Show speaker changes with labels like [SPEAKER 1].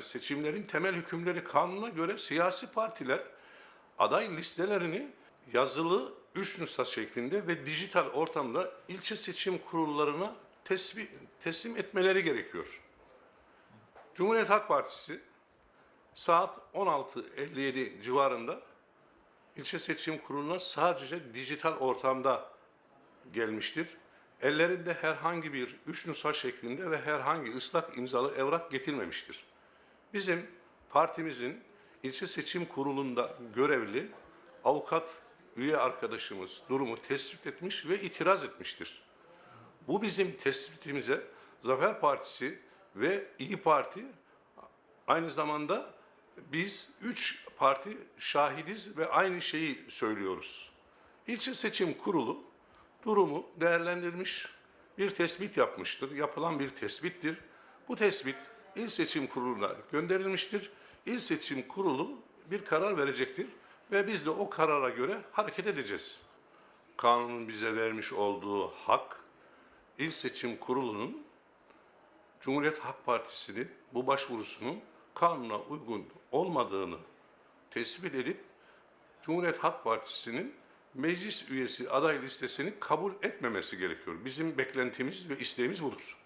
[SPEAKER 1] yani seçimlerin temel hükümleri kanuna göre siyasi partiler aday listelerini yazılı üç nüsha şeklinde ve dijital ortamda ilçe seçim kurullarına tesbih, teslim etmeleri gerekiyor. Cumhuriyet Halk Partisi saat 16.57 civarında ilçe seçim kuruluna sadece dijital ortamda gelmiştir. Ellerinde herhangi bir üç nüsha şeklinde ve herhangi ıslak imzalı evrak getirmemiştir. Bizim partimizin ilçe seçim kurulunda görevli avukat üye arkadaşımız durumu tespit etmiş ve itiraz etmiştir. Bu bizim tespitimize Zafer Partisi ve İyi Parti aynı zamanda biz üç parti şahidiz ve aynı şeyi söylüyoruz. İlçe Seçim Kurulu durumu değerlendirmiş, bir tespit yapmıştır. Yapılan bir tespittir. Bu tespit İl Seçim Kurulu'na gönderilmiştir. İl Seçim Kurulu bir karar verecektir ve biz de o karara göre hareket edeceğiz. Kanunun bize vermiş olduğu hak, İl Seçim Kurulu'nun Cumhuriyet Halk Partisi'nin bu başvurusunun kanuna uygun olmadığını tespit edip Cumhuriyet Halk Partisi'nin meclis üyesi aday listesini kabul etmemesi gerekiyor. Bizim beklentimiz ve isteğimiz budur.